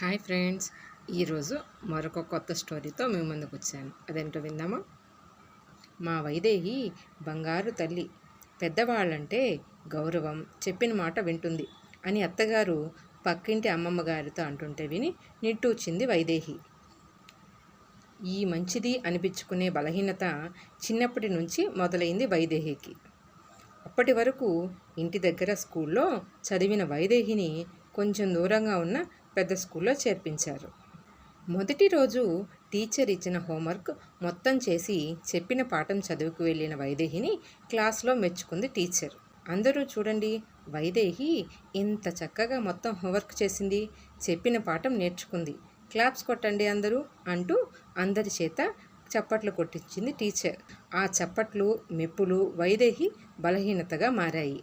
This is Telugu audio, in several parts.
Hi friends. ఈరోజు మరొక కొత్త స్టోరీతో మేము ముందుకు వచ్చాను. అదేంటో విందామా? మా వైదేహి బంగారు తల్లి పెద్దవాళ్ళంటే గౌరవం చెప్పిన మాట వింటుంది అని అత్తగారు పక్కింటి అమ్మమ్మ గారితో అంటుంటే విని నిట్టూచింది వైదేహి. ఈ మంచిది అనిపించుకునే బలహీనత చిన్నప్పటి నుంచి మొదలైంది వైదేహికి. అప్పటి వరకు ఇంటి దగ్గర స్కూల్లో చదివిన వైదేహిని కొంచెం దూరంగా ఉన్న పెద్ద స్కూల్లో చేర్పించారు. మొదటి రోజు టీచర్ ఇచ్చిన హోంవర్క్ మొత్తం చేసి చెప్పిన పాఠం చదువుకు వెళ్ళిన వైదేహిని క్లాస్లో మెచ్చుకుంది టీచర్. అందరూ చూడండి వైదేహి ఇంత చక్కగా మొత్తం హోంవర్క్ చేసింది చెప్పిన పాఠం నేర్చుకుంది. క్లాప్స్ కొట్టండి అందరూ అంటూ అందరి చేత చప్పట్లు కొట్టించింది టీచర్. ఆ చప్పట్లు మెప్పులు వైదేహి బలహీనతగా మారాయి.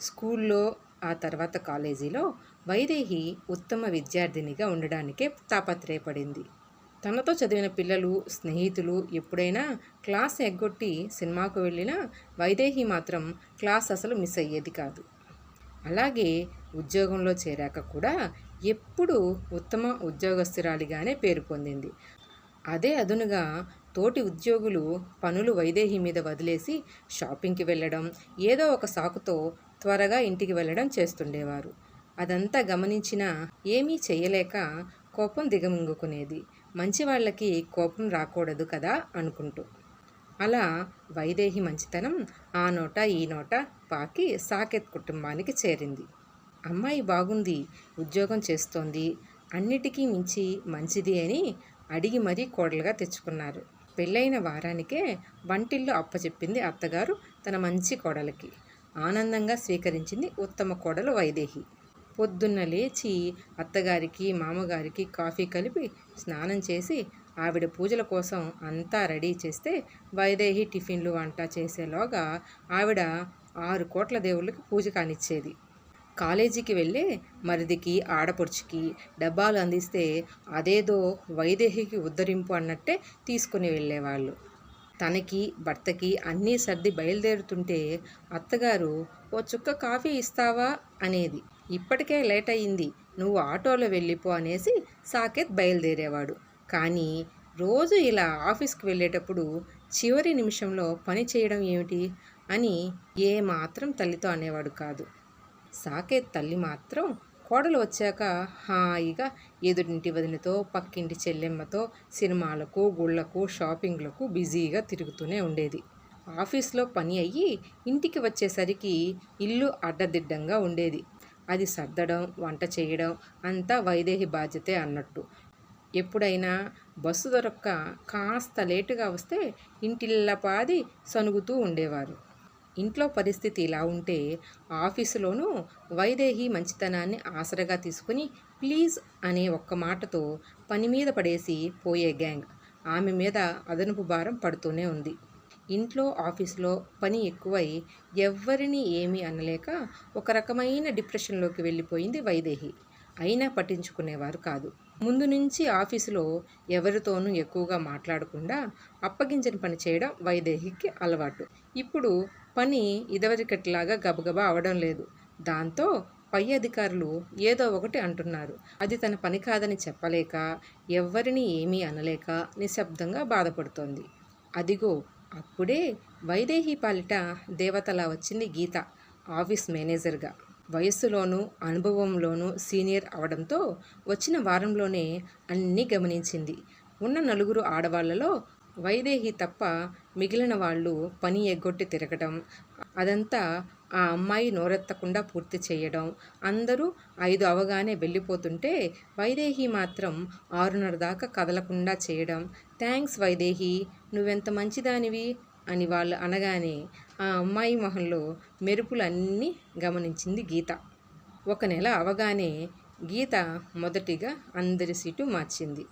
స్కూల్లో ఆ తర్వాత కాలేజీలో వైదేహి ఉత్తమ విద్యార్థినిగా ఉండడానికే తాపత్రయపడింది. తనతో చదివిన పిల్లలు స్నేహితులు ఎప్పుడైనా క్లాస్ ఎగ్గొట్టి సినిమాకు వెళ్ళినా వైదేహి మాత్రం క్లాస్ అసలు మిస్ అయ్యేది కాదు. అలాగే ఉద్యోగంలో చేరాక కూడా ఎప్పుడూ ఉత్తమ ఉద్యోగస్తురాలిగానే పేరు పొందింది. అదే అదునుగా తోటి ఉద్యోగులు పనులు వైదేహి మీద వదిలేసి షాపింగ్కి వెళ్ళడం ఏదో ఒక సాకుతో త్వరగా ఇంటికి వెళ్ళడం చేస్తుండేవారు. అదంతా గమనించినా ఏమీ చేయలేక కోపం దిగమింగుకునేది. మంచి వాళ్ళకి కోపం రాకూడదు కదా అనుకుంటూ. అలా వైదేహి మంచితనం ఆ నోట ఈ నోట పాకి సాకెత్ కుటుంబానికి చేరింది. అమ్మాయి బాగుంది ఉద్యోగం చేస్తోంది అన్నిటికీ మించి మంచిది అని అడిగి మరీ కోడలుగా తెచ్చుకున్నారు. పెళ్ళైన వారానికే వంటిల్లు అప్పచెప్పింది అత్తగారు తన మంచి కోడలికి. ఆనందంగా స్వీకరించింది ఉత్తమ కోడలు వైదేహి. పొద్దున్న లేచి అత్తగారికి మామగారికి కాఫీ కలిపి స్నానం చేసి ఆవిడ పూజల కోసం అంతా రెడీ చేస్తే వైదేహి టిఫిన్లు వంట చేసేలోగా ఆవిడ ఆరు కోట్ల దేవుళ్ళకి పూజ కానిచ్చేది. కాలేజీకి వెళ్ళే మరిదికి ఆడపడుచుకి డబ్బాలు అందిస్తే అదేదో వైదేహికి ఉద్ధరింపు అన్నట్టే తీసుకుని వెళ్ళేవాళ్ళు. తనకి భర్తకి అన్నీ సర్ది బయలుదేరుతుంటే అత్తగారు ఓ చుక్క కాఫీ ఇస్తావా? అనేది ఇప్పటికే లేట్ అయింది నువ్వు ఆటోలో వెళ్ళిపో అనేసి సాకేత్ బయలుదేరేవాడు. కానీ రోజు ఇలా ఆఫీస్కి వెళ్ళేటప్పుడు చివరి నిమిషంలో పని చేయడం ఏమిటి? అని ఏమాత్రం తల్లితో అనేవాడు కాదు. సాకేత్ తల్లి మాత్రం కోడలు వచ్చాక హాయిగా ఎదురింటి వదినతో పక్కింటి చెల్లెమ్మతో సినిమాలకు గుళ్ళకు షాపింగ్లకు బిజీగా తిరుగుతూనే ఉండేది. ఆఫీస్లో పని అయ్యి ఇంటికి వచ్చేసరికి ఇల్లు అడ్డదిడ్డంగా ఉండేది. అది సర్దడం వంట చేయడం అంతా వైదేహి బాధ్యతే అన్నట్టు. ఎప్పుడైనా బస్సు దొరక్క కాస్త లేటుగా వస్తే ఇంటిల్లపాది సనుగుతూ ఉండేవారు. ఇంట్లో పరిస్థితి ఇలా ఉంటే ఆఫీసులోనూ వైదేహి మంచితనాన్ని ఆసరగా తీసుకుని ప్లీజ్ అనే ఒక్క మాటతో పని మీద పడేసి పోయే గ్యాంగ్. ఆమె మీద అదనపు భారం పడుతూనే ఉంది. ఇంట్లో ఆఫీస్లో పని ఎక్కువై ఎవ్వరిని ఏమీ అనలేక ఒక రకమైన డిప్రెషన్లోకి వెళ్ళిపోయింది వైదేహి. అయినా పట్టించుకునేవారు కాదు. ముందు నుంచి ఆఫీసులో ఎవరితోనూ ఎక్కువగా మాట్లాడకుండా అప్పగించిన పని చేయడం వైదేహికి అలవాటు. ఇప్పుడు పని ఇదివరకట్లాగా గబగబా అవడం లేదు. దాంతో పై అధికారులు ఏదో ఒకటి అంటున్నారు. అది తన పని కాదని చెప్పలేక ఎవ్వరిని ఏమీ అనలేక నిశ్శబ్దంగా బాధపడుతోంది. అదిగో అప్పుడే వైదేహి పాలిట దేవతలా వచ్చింది గీత ఆఫీస్ మేనేజర్గా. వయస్సులోనూ అనుభవంలోనూ సీనియర్ అవడంతో వచ్చిన వారంలోనే అన్నీ గమనించింది. ఉన్న నలుగురు ఆడవాళ్ళలో వైదేహి తప్ప మిగిలిన వాళ్ళు పని ఎగ్గొట్టి తిరగడం అదంతా ఆ అమ్మాయి నోరెత్తకుండా పూర్తి చేయడం. అందరూ ఐదు అవగానే వెళ్ళిపోతుంటే వైదేహి మాత్రం ఆరున్నర దాకా కదలకుండా చేయడం. థ్యాంక్స్ వైదేహి నువ్వెంత మంచిదానివి? అని వాళ్ళు అనగానే ఆ అమ్మాయి మొహంలో మెరుపులన్నీ గమనించింది గీత. ఒక నెల అవగానే గీత మొదటిగా అందరి సీటు మార్చింది.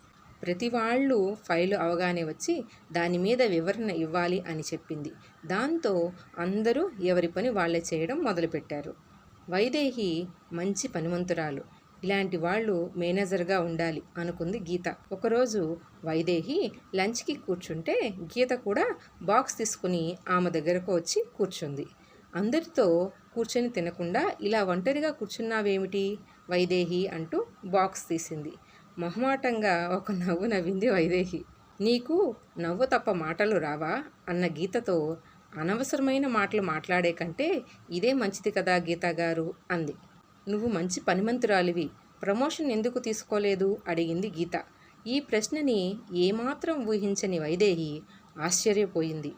ప్రతి వాళ్ళు ఫైలు అవగానే వచ్చి దాని మీద వివరణ ఇవ్వాలి అని చెప్పింది. దాంతో అందరూ ఎవరి పని వాళ్ళే చేయడం మొదలుపెట్టారు. వైదేహి మంచి పనిమంతురాలు. ఇలాంటి వాళ్ళు మేనేజర్గా ఉండాలి అనుకుంది గీత. ఒకరోజు వైదేహి లంచ్కి కూర్చుంటే గీత కూడా బాక్స్ తీసుకుని ఆమె దగ్గరకు వచ్చి కూర్చుంది. అందరితో కూర్చొని తినకుండా ఇలా ఒంటరిగా కూర్చున్నావేమిటి? వైదేహి అంటూ బాక్స్ తీసింది. మొహమాటంగా ఒక నవ్వు నవ్వింది వైదేహి. నీకు నవ్వు తప్ప మాటలు రావా? అన్న గీతతో అనవసరమైన మాటలు మాట్లాడే కంటే ఇదే మంచిది కదా గీత గారు అంది. నువ్వు మంచి పనిమంతురాలివి. ప్రమోషన్ ఎందుకు తీసుకోలేదు? అడిగింది గీత. ఈ ప్రశ్నని ఏమాత్రం ఊహించని వైదేహి ఆశ్చర్యపోయింది.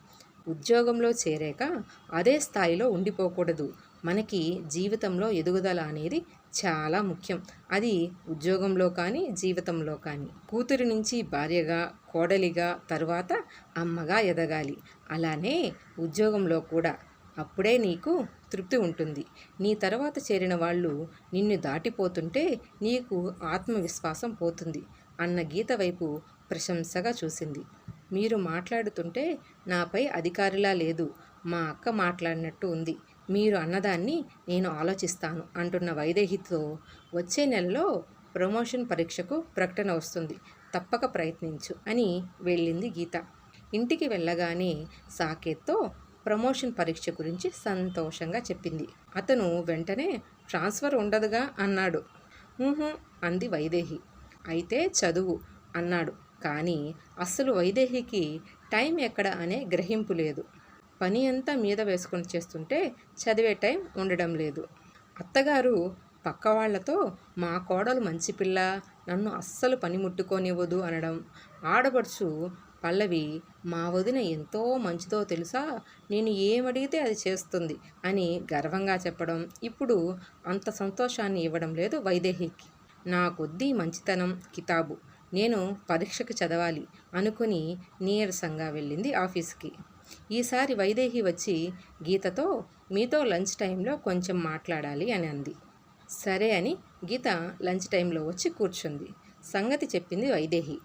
ఉద్యోగంలో చేరాక అదే స్థాయిలో ఉండిపోకూడదు. మనకి జీవితంలో ఎదుగుదల అనేది చాలా ముఖ్యం. అది ఉద్యోగంలో కానీ జీవితంలో కానీ. కూతురి నుంచి భార్యగా కోడలిగా తరువాత అమ్మగా ఎదగాలి. అలానే ఉద్యోగంలో కూడా అప్పుడే నీకు తృప్తి ఉంటుంది. నీ తర్వాత చేరిన వాళ్ళు నిన్ను దాటిపోతుంటే నీకు ఆత్మవిశ్వాసం పోతుంది అన్న గీత వైపు ప్రశంసగా చూసింది. మీరు మాట్లాడుతుంటే నాపై అధికారిలా లేదు మా అక్క మాట్లాడినట్టు ఉంది. మీరు అన్నదాన్ని నేను ఆలోచిస్తాను అంటున్న వైదేహితో వచ్చే నెలలో ప్రమోషన్ పరీక్షకు ప్రకటన వస్తుంది. తప్పక ప్రయత్నించు అని వెళ్ళింది గీత. ఇంటికి వెళ్ళగానే సాకేత్తో ప్రమోషన్ పరీక్ష గురించి సంతోషంగా చెప్పింది. అతను వెంటనే ట్రాన్స్ఫర్ ఉండదుగా అన్నాడు. అంది వైదేహి. అయితే చదువు అన్నాడు. కానీ అస్సలు వైదేహికి టైం ఎక్కడ అనే గ్రహింపు లేదు. పని అంతా మీద వేసుకొని చేస్తుంటే చదివే టైం ఉండడం లేదు. అత్తగారు పక్క వాళ్ళతో మా కోడలు మంచి పిల్ల నన్ను అస్సలు పని ముట్టుకోనివ్వదు అనడం. ఆడపడుచు పల్లవి మా వదిన ఎంతో మంచిదో తెలుసా? నేను ఏమడిగితే అది చేస్తుంది అని గర్వంగా చెప్పడం. ఇప్పుడు అంత సంతోషాన్ని ఇవ్వడం లేదు వైదేహికి. నా కొద్దీ మంచితనం కితాబు. నేను పరీక్షకు చదవాలి అనుకుని నీరసంగా వెళ్ళింది ఆఫీస్కి. ఈసారి వైదేహి వచ్చి గీతతో మీతో లంచ్ టైంలో కొంచెం మాట్లాడాలి అని అంది. సరే అని గీత లంచ్ టైంలో వచ్చి కూర్చుంది. సంగతి చెప్పింది వైదేహి.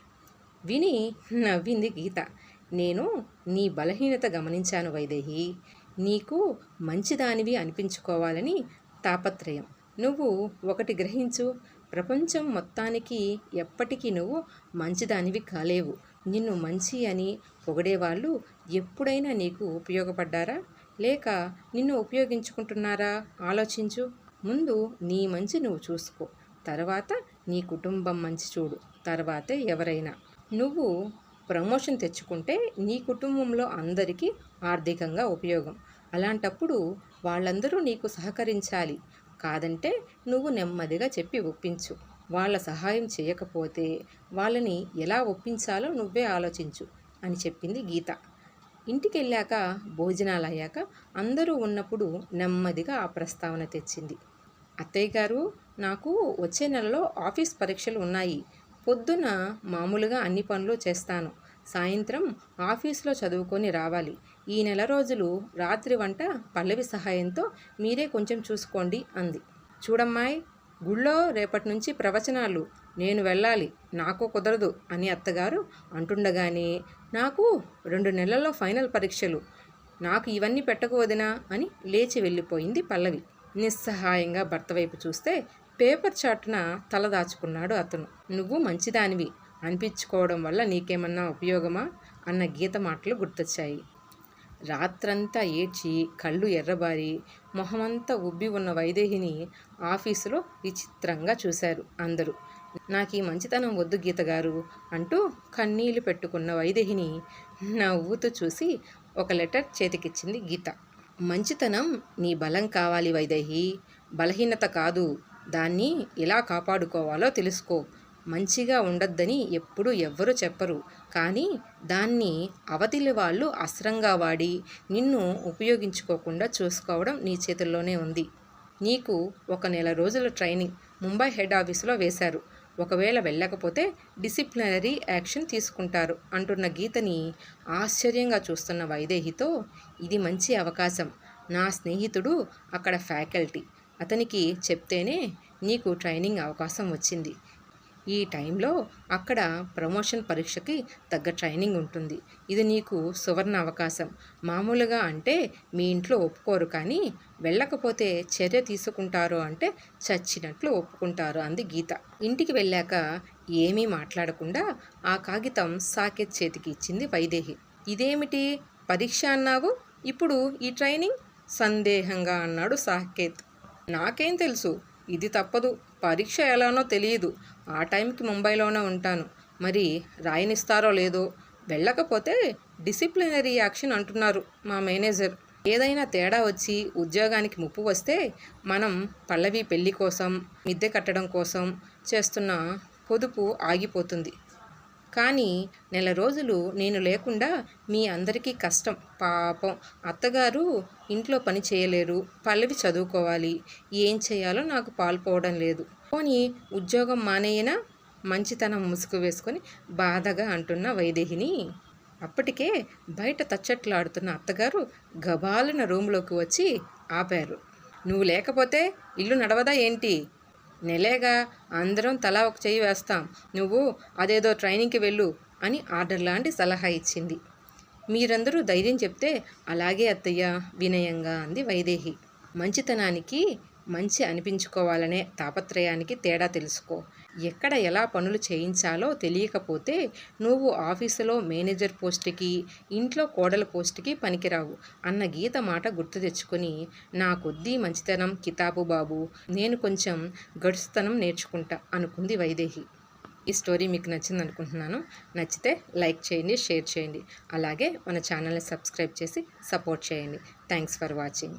విని నవ్వింది గీత. నేను నీ బలహీనత గమనించాను వైదేహి. నీకు మంచిదానివి అనిపించుకోవాలని తాపత్రయం. నువ్వు ఒకటి గ్రహించు. ప్రపంచం మొత్తానికి ఎప్పటికీ నువ్వు మంచిదానివి కాలేవు. నిన్ను మంచి అని పొగిడేవాళ్ళు ఎప్పుడైనా నీకు ఉపయోగపడ్డారా? లేక నిన్ను ఉపయోగించుకుంటున్నారా? ఆలోచించు. ముందు నీ మంచి నువ్వు చూసుకో. తర్వాత నీ కుటుంబం మంచి చూడు. తర్వాతే ఎవరైనా. నువ్వు ప్రమోషన్ తెచ్చుకుంటే నీ కుటుంబంలో అందరికీ ఆర్థికంగా ఉపయోగం. అలాంటప్పుడు వాళ్ళందరూ నీకు సహకరించాలి. కాదంటే నువ్వు నెమ్మదిగా చెప్పి ఒప్పించు. వాళ్ళ సహాయం చేయకపోతే వాళ్ళని ఎలా ఒప్పించాలో నువ్వే ఆలోచించు. అని చెప్పింది గీత. ఇంటికి వెళ్ళాక భోజనాలు అయ్యాక అందరూ ఉన్నప్పుడు నెమ్మదిగా ఆ ప్రస్తావన తెచ్చింది. అత్తయ్య గారు నాకు వచ్చే నెలలో ఆఫీస్ పరీక్షలు ఉన్నాయి. పొద్దున మామూలుగా అన్ని పనులు చేస్తాను. సాయంత్రం ఆఫీస్లో చదువుకొని రావాలి. ఈ నెల రోజులు రాత్రి వంట పల్లవి సహాయంతో మీరే కొంచెం చూసుకోండి అంది. చూడమ్మాయి గుళ్ళో రేపటి నుంచి ప్రవచనాలు. నేను వెళ్ళాలి. నాకు కుదరదు అని అత్తగారు అంటుండగానే నాకు రెండు నెలల్లో ఫైనల్ పరీక్షలు. నాకు ఇవన్నీ పెట్టకు వదినా అని లేచి వెళ్ళిపోయింది పల్లవి. నిస్సహాయంగా భర్త వైపు చూస్తే పేపర్ చాటున తల దాచుకున్నాడు అతను. నువ్వు మంచిదానివి. అనిపించుకోవడం వల్ల నీకేమన్నా ఉపయోగమా? అన్న గీత మాటలు గుర్తొచ్చాయి. రాత్రంతా ఏడ్చి కళ్ళు ఎర్రబారి మొహమంతా ఉబ్బి ఉన్న వైదేహిని ఆఫీసులో విచిత్రంగా చూశారు అందరూ. నాకు ఈ మంచితనం వద్దు గీత గారు అంటూ కన్నీళ్ళు పెట్టుకున్న వైదేహిని నవ్వుతూ చూసి ఒక లెటర్ చేతికిచ్చింది గీత. మంచితనం నీ బలం కావాలి వైదేహి. బలహీనత కాదు. దాన్ని ఎలా కాపాడుకోవాలో తెలుసుకో. మంచిగా ఉండొద్దని ఎప్పుడూ ఎవ్వరూ చెప్పరు. కానీ దాన్ని అవతలి వాళ్ళు అస్త్రంగా వాడి నిన్ను ఉపయోగించుకోకుండా చూసుకోవడం నీ చేతుల్లోనే ఉంది. నీకు ఒక నెల రోజుల ట్రైనింగ్ ముంబై హెడ్ ఆఫీసులో వేశారు. ఒకవేళ వెళ్ళకపోతే డిసిప్లినరీ యాక్షన్ తీసుకుంటారు అంటున్న గీతని ఆశ్చర్యంగా చూస్తున్న వైదేహితో ఇది మంచి అవకాశం. నా స్నేహితుడు అక్కడ ఫ్యాకల్టీ. అతనికి చెప్తేనే నీకు ట్రైనింగ్ అవకాశం వచ్చింది. ఈ టైంలో అక్కడ ప్రమోషన్ పరీక్షకి తగ్గ ట్రైనింగ్ ఉంటుంది. ఇది నీకు సువర్ణ అవకాశం. మామూలుగా అంటే మీ ఇంట్లో ఒప్పుకోరు కానీ వెళ్ళకపోతే చర్య తీసుకుంటారు అంటే చచ్చినట్లు ఒప్పుకుంటారు అంది గీత. ఇంటికి వెళ్ళాక ఏమీ మాట్లాడకుండా ఆ కాగితం సాకేత్ చేతికి ఇచ్చింది వైదేహి. ఇదేమిటి? పరీక్ష అన్నావు? ఇప్పుడు ఈ ట్రైనింగ్? సందేహంగా అన్నాడు సాకేత్. నాకేం తెలుసు? ఇది తప్పదు. పరీక్ష ఎలానో తెలియదు. ఆ టైంకి ముంబైలోనే ఉంటాను. మరి రాయనిస్తారో లేదో? వెళ్ళకపోతే డిసిప్లినరీ యాక్షన్ అంటున్నారు మా మేనేజర్. ఏదైనా తేడా వచ్చి ఉద్యోగానికి ముప్పు వస్తే మనం పల్లవి పెళ్ళి కోసం మిద్దె కట్టడం కోసం చేస్తున్న పొదుపు ఆగిపోతుంది. కానీ నెల రోజులు నేను లేకుండా మీ అందరికీ కష్టం. పాపం. అత్తగారు ఇంట్లో పని చేయలేరు. పల్లవి చదువుకోవాలి. ఏం చేయాలో నాకు పాల్పోవడం లేదు. పోనీ ఉద్యోగం మానేయినా? మంచితనం ముసుగు వేసుకొని బాధగా అంటున్న వైదేహిని. అప్పటికే బయట తచ్చట్లాడుతున్న అత్తగారు గబాలున రూమ్లోకి వచ్చి ఆపారు. నువ్వు లేకపోతే ఇల్లు నడవదా ఏంటి? నెలేగా అందరం తలా ఒక చెయ్యి వేస్తాం. నువ్వు అదేదో ట్రైనింగ్కి వెళ్ళు అని ఆర్డర్ లాంటి సలహా ఇచ్చింది. మీరందరూ ధైర్యం చెప్తే అలాగే అత్తయ్య వినయంగా అంది వైదేహి. మంచితనానికి మంచి అనిపించుకోవాలనే తాపత్రయానికి తేడా తెలుసుకో. ఎక్కడ ఎలా పనులు చేయించాలో తెలియకపోతే నువ్వు ఆఫీసులో మేనేజర్ పోస్ట్కి ఇంట్లో కోడల పోస్ట్కి పనికిరావు అన్న గీత మాట గుర్తు తెచ్చుకొని నా కొద్దీ మంచితనం కితాబు బాబు నేను కొంచెం గడుస్తనం నేర్చుకుంటా అనుకుంది వైదేహి. ఈ స్టోరీ మీకు నచ్చింది అనుకుంటున్నాను నచ్చితే లైక్ చేయండి షేర్ చేయండి. అలాగే మన ఛానల్ని సబ్స్క్రైబ్ చేసి సపోర్ట్ చేయండి. Thanks for watching.